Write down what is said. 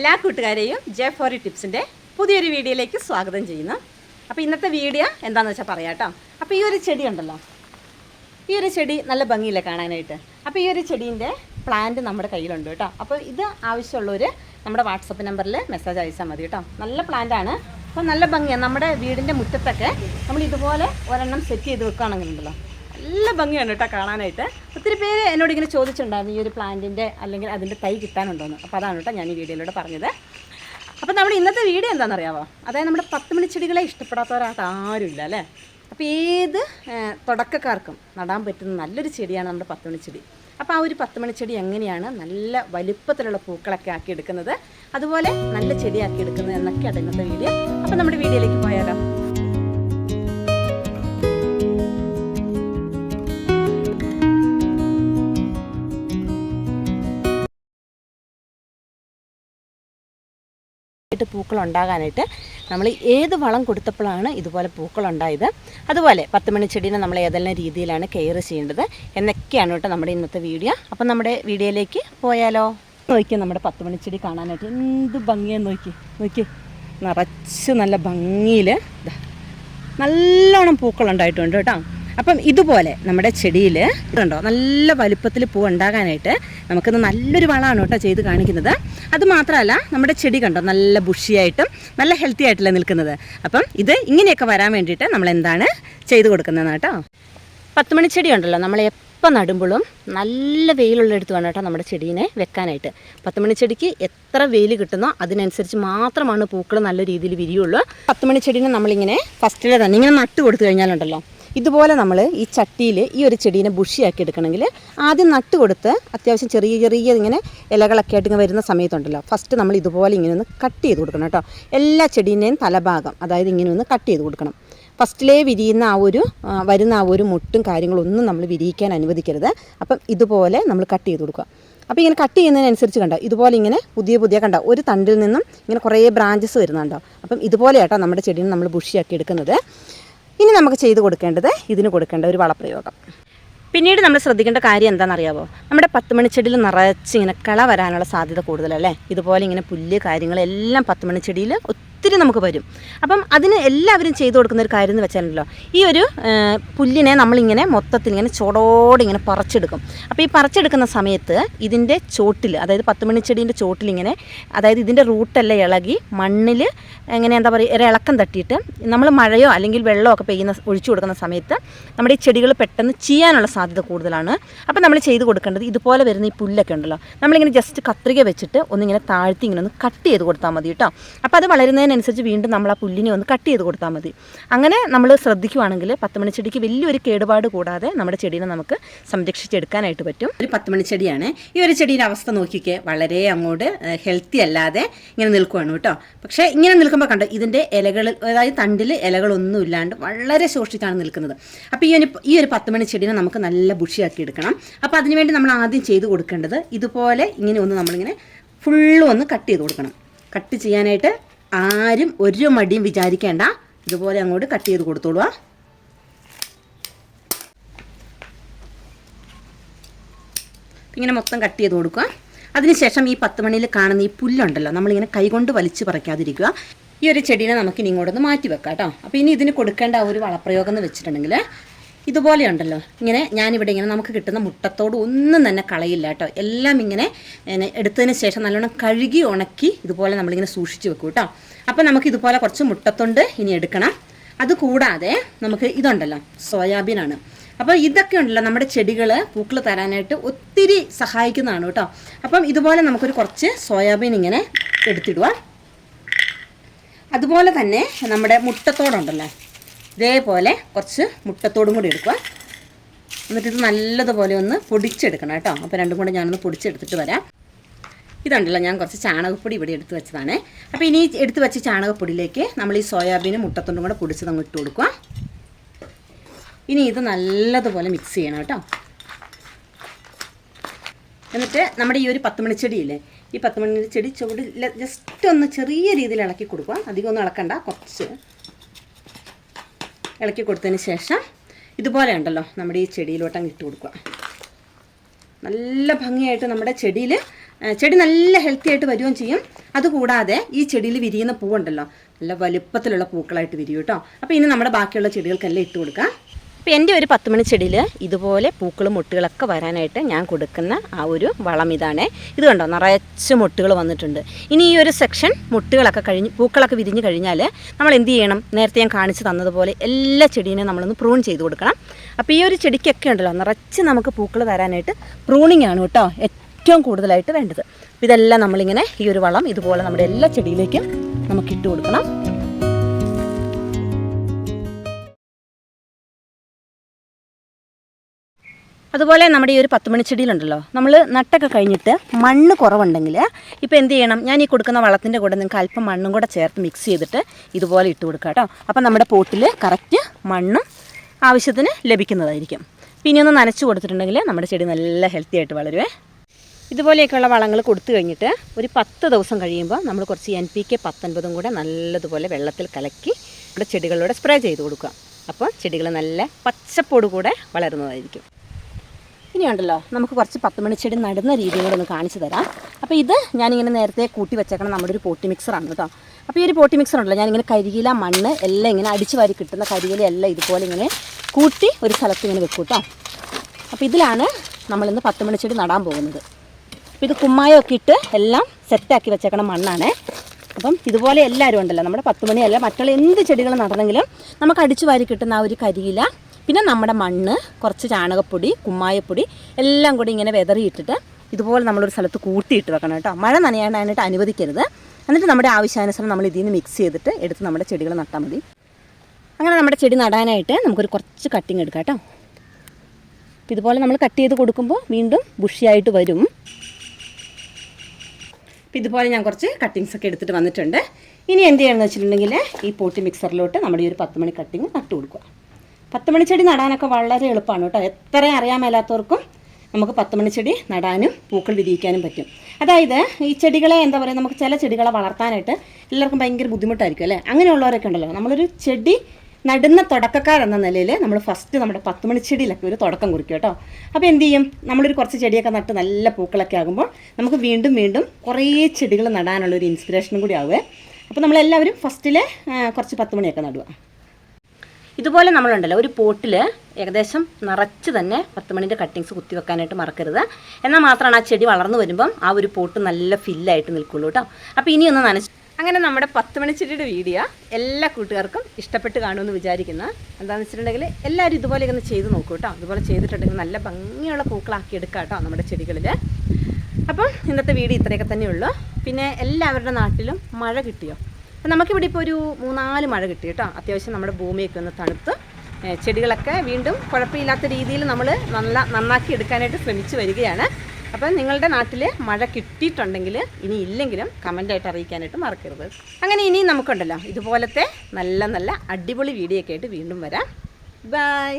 എല്ലാ കൂട്ടുകാരെയും ജെ ഫോറി ടിപ്സിന്റെ പുതിയൊരു വീഡിയോയിലേക്ക് സ്വാഗതം ചെയ്യുന്നു. അപ്പോൾ ഇന്നത്തെ വീഡിയോ എന്താണെന്ന് വെച്ചാൽ പറയാം കേട്ടോ. അപ്പോൾ ഈ ഒരു ചെടി ഉണ്ടല്ലോ. ഈ ഒരു ചെടി നല്ല ഭംഗിയില്ല കാണാനായിട്ട്? അപ്പോൾ ഈ ഒരു ചെടീന്റെ പ്ലാന്റ് നമ്മുടെ കയ്യിലുണ്ട് കേട്ടോ. അപ്പോൾ ഇത് ആവശ്യമുള്ളവർ നമ്മുടെ വാട്സപ്പ് നമ്പറിൽ മെസ്സേജ് അയച്ചാൽ മതി കേട്ടോ. നല്ല പ്ലാന്റാണ് അപ്പോൾ നല്ല ഭംഗിയാണ് നമ്മുടെ വീടിന്റെ മുറ്റത്തൊക്കെ നമ്മൾ ഇതുപോലെ ഒരെണ്ണം സെറ്റ് ചെയ്ത് വെക്കുകയാണെങ്കിലുണ്ടല്ലോ. നല്ല ഭംഗിയാണ് കേട്ടോ കാണാനായിട്ട്. ഒത്തിരി പേര് എന്നോട് ഇങ്ങനെ ചോദിച്ചിട്ടുണ്ടായിരുന്നു ഈ ഒരു പ്ലാന്റിന്റെ അല്ലെങ്കിൽ അതിന്റെ തൈ കിട്ടാനുണ്ടോയെന്ന് അപ്പോൾ അതാണ് കേട്ടോ ഞാൻ ഈ വീഡിയോയിലൂടെ പറഞ്ഞത്. അപ്പോൾ നമ്മുടെ ഇന്നത്തെ വീഡിയോ എന്താണെന്നറിയാവോ? അതായത് നമ്മുടെ പത്ത് മണിച്ചെടികളെ ഇഷ്ടപ്പെടാത്തവരായിട്ട് ആരുമില്ല അല്ലേ? അപ്പോൾ ഏത് തുടക്കക്കാർക്കും നടാൻ പറ്റുന്ന നല്ലൊരു ചെടിയാണ് നമ്മുടെ പത്ത് ചെടി. അപ്പോൾ ആ ഒരു പത്ത് മണിച്ചെടി എങ്ങനെയാണ് നല്ല വലിപ്പത്തിലുള്ള പൂക്കളൊക്കെ ആക്കി എടുക്കുന്നത് അതുപോലെ നല്ല ചെടിയാക്കി എടുക്കുന്നത് ഇന്നത്തെ വീഡിയോ. അപ്പോൾ നമ്മുടെ വീഡിയോയിലേക്ക് പോയാലോ. ആയിട്ട് പൂക്കൾ ഉണ്ടാകാനായിട്ട് നമ്മൾ ഏത് വളം കൊടുത്തപ്പോഴാണ് ഇതുപോലെ പൂക്കൾ ഉണ്ടായത് അതുപോലെ പത്ത് മണി ചെടീനെ നമ്മൾ ഏതെല്ലാം രീതിയിലാണ് കെയർ ചെയ്യേണ്ടത് എന്നൊക്കെയാണ് കേട്ടോ നമ്മുടെ ഇന്നത്തെ വീഡിയോ. അപ്പം നമ്മുടെ വീഡിയോയിലേക്ക് പോയാലോ? നോക്കി നമ്മുടെ പത്ത് മണി ചെടി കാണാനായിട്ട് എന്ത് ഭംഗിയെന്ന് നോക്കി. നോക്കി. നിറച്ച് നല്ല ഭംഗിയിൽ നല്ലോണം പൂക്കൾ ഉണ്ടായിട്ടുണ്ട് കേട്ടോ. അപ്പം ഇതുപോലെ നമ്മുടെ ചെടിയിൽ ഇതുണ്ടോ നല്ല വലുപ്പത്തിൽ പൂ ഉണ്ടാകാനായിട്ട് നമുക്കിന്ന് നല്ലൊരു വളമാണ് കേട്ടോ ചെയ്ത് കാണിക്കുന്നത്. അത് മാത്രമല്ല നമ്മുടെ ചെടി കണ്ടോ? നല്ല ബുഷിയായിട്ടും നല്ല ഹെൽത്തി ആയിട്ടല്ലേ നിൽക്കുന്നത്. അപ്പം ഇത് ഇങ്ങനെയൊക്കെ വരാൻ വേണ്ടിയിട്ട് നമ്മൾ എന്താണ് ചെയ്ത് കൊടുക്കുന്നത് കേട്ടോ. പത്ത് മണി ചെടി ഉണ്ടല്ലോ നമ്മൾ എപ്പോൾ നടുമ്പോഴും നല്ല വെയിലുള്ളിടത്ത് വേണം കേട്ടോ നമ്മുടെ ചെടീനെ വെക്കാനായിട്ട്. പത്ത് മണി ചെടിക്ക് എത്ര വെയിൽ കിട്ടുന്നോ അതിനനുസരിച്ച് മാത്രമാണ് പൂക്കൾ നല്ല രീതിയിൽ വിരിയുള്ളൂ. പത്ത് മണി ചെടീനെ നമ്മളിങ്ങനെ ഫസ്റ്റിലെ തന്നെ ഇങ്ങനെ നട്ട് കൊടുത്തു കഴിഞ്ഞാലുണ്ടല്ലോ ഇതുപോലെ നമ്മൾ ഈ ചട്ടിയിൽ ഈ ഒരു ചെടീനെ ബുഷിയാക്കി എടുക്കണമെങ്കിൽ ആദ്യം നട്ട് കൊടുത്ത് അത്യാവശ്യം ചെറിയ ചെറിയ ഇങ്ങനെ ഇലകളൊക്കെ ആയിട്ട് ഇങ്ങനെ വരുന്ന സമയത്തുണ്ടല്ലോ. ഫസ്റ്റ് നമ്മൾ ഇതുപോലെ ഇങ്ങനെ ഒന്ന് കട്ട് ചെയ്ത് കൊടുക്കണം കേട്ടോ. എല്ലാ ചെടീന്റെയും തലഭാഗം അതായത് ഇങ്ങനെ ഒന്ന് കട്ട് ചെയ്ത് കൊടുക്കണം. ഫസ്റ്റിലേ വിരിയുന്ന ആ ഒരു വരുന്ന ആ ഒരു മുട്ടും കാര്യങ്ങളൊന്നും നമ്മൾ വിരിയിക്കാൻ അനുവദിക്കരുത്. അപ്പം ഇതുപോലെ നമ്മൾ കട്ട് ചെയ്ത് കൊടുക്കുക. അപ്പോൾ ഇങ്ങനെ കട്ട് ചെയ്യുന്നതിനനുസരിച്ച് കണ്ടോ ഇതുപോലെ ഇങ്ങനെ പുതിയ പുതിയ കണ്ടോ ഒരു തണ്ടിൽ നിന്നും ഇങ്ങനെ കുറേ ബ്രാഞ്ചസ് വരുന്നുണ്ടോ. അപ്പം ഇതുപോലെ കേട്ടോ നമ്മുടെ ചെടീനെ നമ്മൾ ബുഷിയാക്കി എടുക്കുന്നത്. ഇനി നമുക്ക് ചെയ്ത് കൊടുക്കേണ്ടത് ഇതിന് കൊടുക്കേണ്ട ഒരു വളപ്രയോഗം. പിന്നീട് നമ്മൾ ശ്രദ്ധിക്കേണ്ട കാര്യം എന്താണെന്നറിയാവോ? നമ്മുടെ പത്ത് മണിച്ചെടിയിൽ നിറച്ച് ഇങ്ങനെ കള വരാനുള്ള സാധ്യത കൂടുതലല്ലേ? ഇതുപോലെ ഇങ്ങനെ പുല്ല് കാര്യങ്ങളെല്ലാം പത്ത് മണിച്ചെടിയിൽ ഒത്തിരി നമുക്ക് വരും. അപ്പം അതിന് എല്ലാവരും ചെയ്തു കൊടുക്കുന്ന ഒരു കാര്യം എന്ന് വെച്ചാലല്ലോ ഈ ഒരു പുല്ലിനെ നമ്മളിങ്ങനെ മൊത്തത്തിൽ ഇങ്ങനെ ചോടോടെ ഇങ്ങനെ പറിച്ചെടുക്കും. അപ്പോൾ ഈ പറിച്ചെടുക്കുന്ന സമയത്ത് ഇതിന്റെ ചോട്ടിൽ അതായത് പത്ത് മണിച്ചെടീന്റെ ചോട്ടിലിങ്ങനെ അതായത് ഇതിന്റെ റൂട്ടെല്ലാം ഇളകി മണ്ണിൽ എങ്ങനെ എന്താ പറയുക ഒരു ഇളക്കം തട്ടിയിട്ട് നമ്മൾ മഴയോ അല്ലെങ്കിൽ വെള്ളമോ ഒക്കെ പെയ്യുന്ന ഒഴിച്ചു കൊടുക്കുന്ന സമയത്ത് നമ്മുടെ ഈ ചെടികൾ പെട്ടെന്ന് ചെയ്യാനുള്ള സാധ്യത കൂടുതലാണ്. അപ്പോൾ നമ്മൾ ചെയ്ത് കൊടുക്കേണ്ടത് ഇതുപോലെ വരുന്ന ഈ പുല്ലൊക്കെ ഉണ്ടല്ലോ നമ്മളിങ്ങനെ ജസ്റ്റ് കത്രിക വെച്ചിട്ട് ഒന്നിങ്ങനെ താഴ്ത്തി ഇങ്ങനെ ഒന്ന് കട്ട് ചെയ്ത് കൊടുത്താൽ മതി കേട്ടോ. അപ്പോൾ അത് വളരുന്നതിനനുസരിച്ച് വീണ്ടും നമ്മൾ ആ പുല്ലിനെ ഒന്ന് കട്ട് ചെയ്ത് കൊടുത്താൽ മതി. അങ്ങനെ നമ്മൾ ശ്രദ്ധിക്കുവാണെങ്കിൽ പത്ത് മണിച്ചെടിക്ക് വലിയൊരു കേടുപാട് കൂടാതെ നമ്മുടെ ചെടീനെ നമുക്ക് സംരക്ഷിച്ചെടുക്കാനായിട്ട് പറ്റും. ഒരു പത്ത് മണിച്ചെടിയാണ് ഈ ഒരു ചെടിയുടെ അവസ്ഥ നോക്കിക്കേ വളരെ അങ്ങോട്ട് ഹെൽത്തി അല്ലാതെ ഇങ്ങനെ നിൽക്കുവാണ് കേട്ടോ. പക്ഷേ ഇങ്ങനെ നിൽക്കുമ്പോൾ കണ്ടോ ഇതിന്റെ ഇലകൾ അതായത് തണ്ടിൽ ഇലകളൊന്നും ഇല്ലാണ്ട് വളരെ ശോഷിച്ചാണ് നിൽക്കുന്നത്. അപ്പോൾ ഈ ഒരു ഈ ഒരു പത്ത് മണി ചെടീനെ നമുക്ക് നല്ല ബുഷിയാക്കി എടുക്കണം. അപ്പോൾ അതിനുവേണ്ടി നമ്മൾ ആദ്യം ചെയ്ത് കൊടുക്കേണ്ടത് ഇതുപോലെ ഇങ്ങനെ ഒന്ന് നമ്മളിങ്ങനെ ഫുള്ളും ഒന്ന് കട്ട് ചെയ്ത് കൊടുക്കണം. കട്ട് ചെയ്യാനായിട്ട് ആരും ഒരു മടിയും വിചാരിക്കേണ്ട. ഇതുപോലെ അങ്ങോട്ട് കട്ട് ചെയ്ത് കൊടുത്തോളുക ഇങ്ങനെ മൊത്തം കട്ട് ചെയ്ത് കൊടുക്കുക. അതിനുശേഷം ഈ പത്ത് മണിയിൽ കാണുന്ന ഈ പുല്ലുണ്ടല്ലോ നമ്മളിങ്ങനെ കൈകൊണ്ട് വലിച്ചു പറിക്കാതിരിക്കുക. ഈ ഒരു ചെടീനെ നമുക്ക് ഇനി ഇങ്ങോട്ടൊന്ന് മാറ്റി വെക്കാം കേട്ടോ അപ്പോൾ ഇനി ഇതിന് കൊടുക്കേണ്ട ഒരു വളപ്രയോഗം എന്ന് വെച്ചിട്ടുണ്ടെങ്കിൽ ഇതുപോലെ ഉണ്ടല്ലോ ഇങ്ങനെ ഞാനിവിടെ ഇങ്ങനെ നമുക്ക് കിട്ടുന്ന മുട്ടത്തോട് ഒന്നും തന്നെ കളയില്ല കേട്ടോ. എല്ലാം ഇങ്ങനെ എടുത്തതിന് ശേഷം നല്ലോണം കഴുകി ഉണക്കി ഇതുപോലെ നമ്മളിങ്ങനെ സൂക്ഷിച്ച് വെക്കും കേട്ടോ. അപ്പോൾ നമുക്ക് ഇതുപോലെ കുറച്ച് മുട്ടത്തൊണ്ട് ഇനി എടുക്കണം. അതുകൂടാതെ നമുക്ക് ഇതുണ്ടല്ലോ സോയാബീനാണ്. അപ്പോൾ ഇതൊക്കെ ഉണ്ടല്ലോ നമ്മുടെ ചെടികൾ പൂക്കൾ തരാനായിട്ട് ഒത്തിരി സഹായിക്കുന്നതാണ് കേട്ടോ. അപ്പം ഇതുപോലെ നമുക്കൊരു കുറച്ച് സോയാബീൻ ഇങ്ങനെ എടുത്തിടുക അതുപോലെ തന്നെ നമ്മുടെ മുട്ടത്തോടുണ്ടല്ലോ ഇതേപോലെ കുറച്ച് മുട്ടത്തോടും കൂടി എടുക്കുക. എന്നിട്ട് ഇത് നല്ലതുപോലെ ഒന്ന് പൊടിച്ചെടുക്കണം കേട്ടോ. അപ്പോൾ രണ്ടും കൂടെ ഞാനൊന്ന് പൊടിച്ചെടുത്തിട്ട് വരാം. ഇതുണ്ടല്ലോ ഞാൻ കുറച്ച് ചാണകപ്പൊടി ഇവിടെ എടുത്ത് വെച്ചതാണ്. അപ്പോൾ ഇനി എടുത്ത് വെച്ച ചാണകപ്പൊടിയിലേക്ക് നമ്മൾ ഈ സോയാബീനും മുട്ടത്തൊണ്ടും കൂടെ പൊടിച്ചത് അങ്ങ് ഇട്ട് കൊടുക്കുക. ഇനി ഇത് നല്ലതുപോലെ മിക്സ് ചെയ്യണം കേട്ടോ. എന്നിട്ട് നമ്മുടെ ഈ ഒരു പത്ത് മണിച്ചെടിയില്ലേ ഈ പത്ത് ചെടി ചുവട് ജസ്റ്റ് ഒന്ന് ചെറിയ രീതിയിൽ ഇളക്കി കൊടുക്കുക. അധികം ഒന്നും ഇളക്കണ്ട കുറച്ച്. ഇളക്കി കൊടുത്തതിന് ശേഷം ഇതുപോലെ ഉണ്ടല്ലോ നമ്മുടെ ഈ ചെടിയിലോട്ട് ഇട്ട് കൊടുക്കുക. നല്ല ഭംഗിയായിട്ട് നമ്മുടെ ചെടിയിൽ ചെടി നല്ല ഹെൽത്തി ആയിട്ട് വരികയും ചെയ്യും. അതുകൂടാതെ ഈ ചെടിയിൽ വിരിയുന്ന പൂവുണ്ടല്ലോ നല്ല വലുപ്പത്തിലുള്ള പൂക്കളായിട്ട് വിരിയും കേട്ടോ. അപ്പോൾ ഇനി നമ്മുടെ ബാക്കിയുള്ള ചെടികൾക്കെല്ലാം ഇട്ട് കൊടുക്കാം. അപ്പോൾ എന്റെ ഒരു പത്ത് മണി ചെടിയിൽ ഇതുപോലെ പൂക്കളും മുട്ടുകളൊക്കെ വരാനായിട്ട് ഞാൻ കൊടുക്കുന്ന ആ ഒരു വളം ഇതാണ്. ഇത് കണ്ടോ? നിറച്ച് മുട്ടുകൾ വന്നിട്ടുണ്ട്. ഇനി ഈ ഒരു സെക്ഷൻ മുട്ടുകളൊക്കെ കഴിഞ്ഞ് പൂക്കളൊക്കെ വിരിഞ്ഞ് കഴിഞ്ഞാൽ നമ്മൾ എന്ത് ചെയ്യണം? നേരത്തെ ഞാൻ കാണിച്ചു തന്നതുപോലെ എല്ലാ ചെടീനെയും നമ്മളൊന്ന് പ്രൂൺ ചെയ്ത് കൊടുക്കണം. അപ്പോൾ ഈ ഒരു ചെടിക്കൊക്കെ ഉണ്ടല്ലോ നിറച്ച് നമുക്ക് പൂക്കൾ തരാനായിട്ട് പ്രൂണിങ് ആണ് കേട്ടോ ഏറ്റവും കൂടുതലായിട്ട് വേണ്ടത്. ഇതെല്ലാം നമ്മളിങ്ങനെ ഈ ഒരു വളം ഇതുപോലെ നമ്മുടെ എല്ലാ ചെടിയിലേക്കും നമുക്ക് ഇട്ട് കൊടുക്കണം. അതുപോലെ നമ്മുടെ ഈ ഒരു പത്ത് മണിച്ചെടിയിലുണ്ടല്ലോ നമ്മൾ നട്ടൊക്കെ കഴിഞ്ഞിട്ട് മണ്ണ് കുറവുണ്ടെങ്കിൽ ഇപ്പോൾ എന്ത് ചെയ്യണം? ഞാൻ ഈ കൊടുക്കുന്ന വളത്തിന്റെ കൂടെ നിങ്ങൾക്ക് അല്പം മണ്ണും കൂടെ ചേർത്ത് മിക്സ് ചെയ്തിട്ട് ഇതുപോലെ ഇട്ട് കൊടുക്കുക കേട്ടോ. അപ്പോൾ നമ്മുടെ പോട്ടിൽ കറക്റ്റ് മണ്ണും ആവശ്യത്തിന് ലഭിക്കുന്നതായിരിക്കും. പിന്നെ ഒന്ന് നനച്ച് കൊടുത്തിട്ടുണ്ടെങ്കിൽ നമ്മുടെ ചെടി നല്ല ഹെൽത്തി ആയിട്ട് വളരുവേ. ഇതുപോലെയൊക്കെയുള്ള വളങ്ങൾ കൊടുത്തു കഴിഞ്ഞിട്ട് ഒരു പത്ത് ദിവസം കഴിയുമ്പോൾ നമ്മൾ കുറച്ച് എൻ പി കെ പത്തൊൻപതും കൂടെ നല്ലതുപോലെ വെള്ളത്തിൽ കലക്കി നമ്മുടെ ചെടികളിലൂടെ സ്പ്രേ ചെയ്ത് കൊടുക്കുക. അപ്പോൾ ചെടികൾ നല്ല പച്ചപ്പോട് കൂടെ വളരുന്നതായിരിക്കും ഇനിയുണ്ടല്ലോ നമുക്ക് കുറച്ച് പത്ത് മണിച്ചെടി നടുന്ന രീതിയും കൂടെ ഒന്ന് കാണിച്ചു തരാം. അപ്പോൾ ഇത് ഞാനിങ്ങനെ നേരത്തെ കൂട്ടി വെച്ചേക്കണം നമ്മുടെ ഒരു പോട്ടി മിക്സറാണ് കേട്ടോ. അപ്പോൾ ഈ ഒരു പോട്ടി മിക്സർ ഉണ്ടല്ലോ ഞാനിങ്ങനെ കരികില മണ്ണ് എല്ലാം ഇങ്ങനെ അടിച്ചു വാരി കിട്ടുന്ന കരികില എല്ലാം ഇതുപോലെ ഇങ്ങനെ കൂട്ടി ഒരു സ്ഥലത്ത് ഇങ്ങനെ വെക്കും കേട്ടോ. അപ്പോൾ ഇതിലാണ് നമ്മളിന്ന് പത്ത് മണിച്ചെടി നടാൻ പോകുന്നത്. അപ്പോൾ ഇത് കുമ്മായമൊക്കെ ഇട്ട് എല്ലാം സെറ്റാക്കി വെച്ചേക്കണം മണ്ണാണ്. അപ്പം ഇതുപോലെ എല്ലാവരും ഉണ്ടല്ലോ നമ്മുടെ പത്ത് മണിയല്ല മറ്റുള്ള എന്ത് ചെടികൾ നടന്നെങ്കിലും നമുക്ക് അടിച്ചു വാരി കിട്ടുന്ന ആ ഒരു കരിയില പിന്നെ നമ്മുടെ മണ്ണ് കുറച്ച് ചാണകപ്പൊടി കുമ്മായപ്പൊടി എല്ലാം കൂടി ഇങ്ങനെ വെതറിയിട്ടിട്ട് ഇതുപോലെ നമ്മളൊരു സ്ഥലത്ത് കൂട്ടിയിട്ട് വെക്കണം കേട്ടോ. മഴ നനയാനായിട്ട് അനുവദിക്കരുത്. എന്നിട്ട് നമ്മുടെ ആവശ്യാനുസരണം നമ്മൾ ഇതിൽ നിന്ന് മിക്സ് ചെയ്തിട്ട് എടുത്ത് നമ്മുടെ ചെടികൾ നട്ടാൽ മതി. അങ്ങനെ നമ്മുടെ ചെടി നടാനായിട്ട് നമുക്കൊരു കുറച്ച് കട്ടിങ് എടുക്കാം കേട്ടോ. ഇതുപോലെ നമ്മൾ കട്ട് ചെയ്ത് കൊടുക്കുമ്പോൾ വീണ്ടും ബുഷിയായിട്ട് വരും. അപ്പോൾ ഇതുപോലെ ഞാൻ കുറച്ച് കട്ടിങ്സ് ഒക്കെ എടുത്തിട്ട് വന്നിട്ടുണ്ട്. ഇനി എന്ത് ചെയ്യണമെന്ന് വെച്ചിട്ടുണ്ടെങ്കിൽ ഈ പോട്ടി മിക്സറിലോട്ട് നമ്മുടെ ഈ ഒരു പത്ത് മണി കട്ടിങ് നട്ട് കൊടുക്കുക. പത്ത് ചെടി നടാനൊക്കെ വളരെ എളുപ്പമാണ് കേട്ടോ. എത്ര അറിയാൻ മേലാത്തവർക്കും നമുക്ക് പത്ത് ചെടി നടാനും പൂക്കൾ വിരിയിക്കാനും പറ്റും. അതായത് ഈ ചെടികളെ എന്താ പറയുക നമുക്ക് ചില ചെടികളെ വളർത്താനായിട്ട് എല്ലാവർക്കും ഭയങ്കര ബുദ്ധിമുട്ടായിരിക്കും അല്ലേ? അങ്ങനെയുള്ളവരൊക്കെ ഉണ്ടല്ലോ. നമ്മളൊരു ചെടി നടുന്ന തുടക്കക്കാരെന്ന നിലയിൽ നമ്മൾ ഫസ്റ്റ് നമ്മുടെ പത്ത് മണി ചെടിയിലൊക്കെ ഒരു തുടക്കം കുറിക്കും കേട്ടോ. അപ്പോൾ എന്ത് ചെയ്യും? നമ്മളൊരു കുറച്ച് ചെടിയൊക്കെ നട്ട് നല്ല പൂക്കളൊക്കെ ആകുമ്പോൾ നമുക്ക് വീണ്ടും വീണ്ടും കുറേ ചെടികൾ നടാനുള്ള ഒരു ഇൻസ്പിറേഷനും കൂടി ആവുക അപ്പോൾ നമ്മളെല്ലാവരും ഫസ്റ്റിലെ കുറച്ച് പത്ത് മണിയൊക്കെ നടുക. ഇതുപോലെ നമ്മളുണ്ടല്ലോ ഒരു പോട്ടിൽ ഏകദേശം നിറച്ച് തന്നെ പത്ത് മണിന്റെ കട്ടിങ്സ് കുത്തി വെക്കാനായിട്ട് മറക്കരുത്. എന്നാൽ മാത്രമാണ് ആ ചെടി വളർന്നു വരുമ്പം ആ ഒരു പോട്ട് നല്ല ഫില്ലായിട്ട് നിൽക്കുള്ളൂ കേട്ടോ. അപ്പോൾ ഇനിയൊന്ന് നനച്ച് അങ്ങനെ നമ്മുടെ പത്ത് മണിച്ചെടിയുടെ വീഡിയോ എല്ലാ കൂട്ടുകാർക്കും ഇഷ്ടപ്പെട്ട് കാണുമെന്ന് വിചാരിക്കുന്നു. എന്താണെന്ന് വെച്ചിട്ടുണ്ടെങ്കിൽ എല്ലാവരും ഇതുപോലെ ഒന്ന് ചെയ്ത് നോക്കൂ കേട്ടോ. ഇതുപോലെ ചെയ്തിട്ടുണ്ടെങ്കിൽ നല്ല ഭംഗിയുള്ള പൂക്കളാക്കി എടുക്കാം കേട്ടോ നമ്മുടെ ചെടികളിൽ. അപ്പം ഇന്നത്തെ വീഡിയോ ഇത്രയൊക്കെ തന്നെയുള്ളൂ. പിന്നെ എല്ലാവരുടെ നാട്ടിലും മഴ കിട്ടിയോ? അപ്പം നമുക്കിവിടെ ഇപ്പോൾ ഒരു മൂന്നാൽ മഴ കിട്ടി കേട്ടോ. അത്യാവശ്യം നമ്മുടെ ഭൂമിയൊക്കെ ഒന്ന് തണുത്ത് ചെടികളൊക്കെ വീണ്ടും കുഴപ്പമില്ലാത്ത രീതിയിൽ നമ്മൾ നല്ല നന്നാക്കി എടുക്കാനായിട്ട് ശ്രമിച്ചു വരികയാണ്. അപ്പം നിങ്ങളുടെ നാട്ടിൽ മഴ കിട്ടിയിട്ടുണ്ടെങ്കിൽ ഇനി ഇല്ലെങ്കിലും കമന്റായിട്ട് അറിയിക്കാനായിട്ട് മറക്കരുത്. അങ്ങനെ ഇനി നമുക്കുണ്ടല്ലോ ഇതുപോലത്തെ നല്ല നല്ല അടിപൊളി വീഡിയോ ഒക്കെ ആയിട്ട് വീണ്ടും വരാം. ബൈ